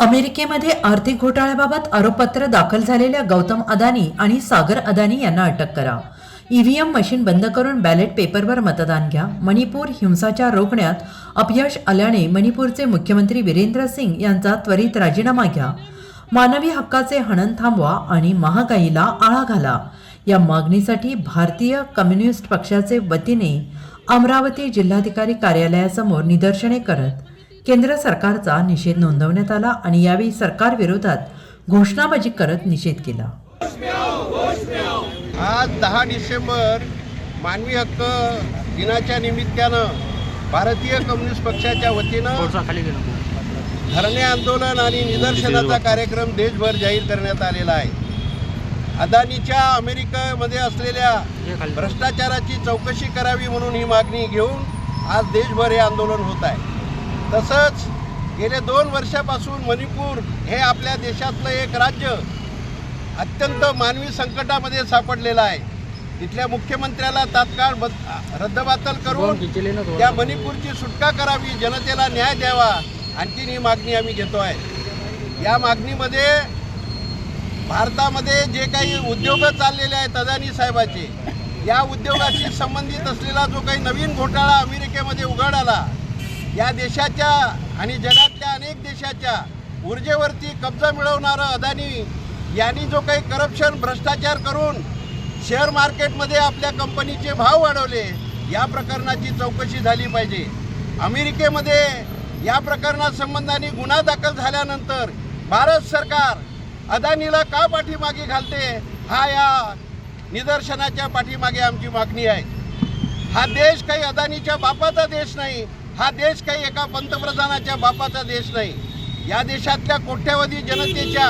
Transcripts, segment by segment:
अमेरिकेमध्ये आर्थिक घोटाळ्याबाबत आरोपपत्र दाखल झालेल्या गौतम अदानी आणि सागर अदानी यांना अटक करा. ईव्हीएम मशीन बंद करून बॅलेट पेपरवर मतदान घ्या. मणिपूर हिंसाचार रोखण्यात अपयश आल्याने मणिपूरचे मुख्यमंत्री वीरेंद्र सिंग यांचा त्वरित राजीनामा घ्या. मानवी हक्काचे हनन थांबवा आणि महागाईला आळा घाला. या मागणीसाठी भारतीय कम्युनिस्ट पक्षाचे वतीने अमरावती जिल्हाधिकारी कार्यालयासमोर निदर्शने करत केंद्र सरकारचा निषेध नोंदवण्यात आला आणि यावेळी सरकार विरोधात घोषणाबाजी करत निषेध केला. आज दहा डिसेंबर मानवी हक्क दिनाच्या निमित्तानं भारतीय कम्युनिस्ट पक्षाच्या वतीनं धरणे आंदोलन आणि निदर्शनाचा कार्यक्रम देशभर जाहीर करण्यात आलेला आहे. अदानीच्या अमेरिकेमध्ये असलेल्या भ्रष्टाचाराची चौकशी करावी म्हणून ही मागणी घेऊन आज देशभर हे आंदोलन होत आहे. तसंच गेले दोन वर्षापासून मणिपूर हे आपल्या देशातलं एक राज्य अत्यंत मानवी संकटामध्ये सापडलेलं आहे. तिथल्या मुख्यमंत्र्याला तात्काळ रद्दबातल करून त्या मणिपूरची सुटका करावी जनतेला न्याय द्यावा आणखीन ही मागणी आम्ही घेतो आहे. या मागणीमध्ये भारतामध्ये जे काही उद्योग चाललेले आहेत अदानी साहेबाचे या उद्योगाशी संबंधित असलेला जो काही नवीन घोटाळा अमेरिकेमध्ये उघड आला या देशाच्या आणि जगातल्या अनेक देशाच्या ऊर्जेवरती कब्जा मिळवणारं अदानी यांनी जो काही करप्शन भ्रष्टाचार करून शेअर मार्केटमध्ये आपल्या कंपनीचे भाव वाढवले या प्रकरणाची चौकशी झाली पाहिजे. अमेरिकेमध्ये या प्रकरणासंबंधाने गुन्हा दाखल झाल्यानंतर भारत सरकार अदानीला का पाठीमागे घालते हा या निदर्शनाच्या पाठीमागे आमची मागणी आहे. हा देश काही अदानीच्या बापाचा देश नाही हा देश काही एका पंतप्रधानाच्या बापाचा देश नाही. या देशातल्या कोट्यावधी जनतेच्या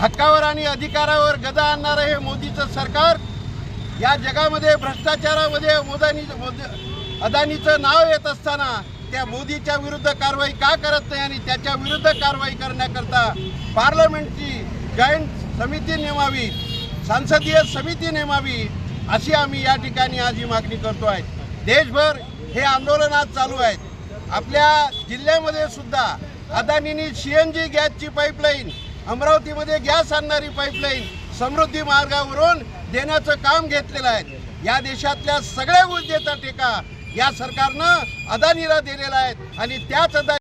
हक्कावर आणि अधिकारावर गदा आणणारं हे मोदीचं सरकार या जगामध्ये भ्रष्टाचारामध्ये मोदानी मोद- अदानीचं नाव येत असताना त्या मोदीच्या विरुद्ध कारवाई का करत नाही आणि त्याच्या विरुद्ध कारवाई करण्याकरता पार्लमेंटची जॉईंट समिती नेमावी संसदीय समिती नेमावी अशी आम्ही या ठिकाणी आज ही मागणी करतो आहे. देशभर हे आंदोलन आज चालू आहेत. आपल्या जिल्ह्यामध्ये सुद्धा अदानींनी सी एन जी गॅसची पाईपलाईन अमरावतीमध्ये गॅस आणणारी पाईपलाईन समृद्धी मार्गावरून देण्याचं काम घेतलेलं आहे. या देशातल्या सगळ्या ऊर्जेचा ठेका या सरकारनं अदानीला दिलेला आहे आणि त्याच अदानी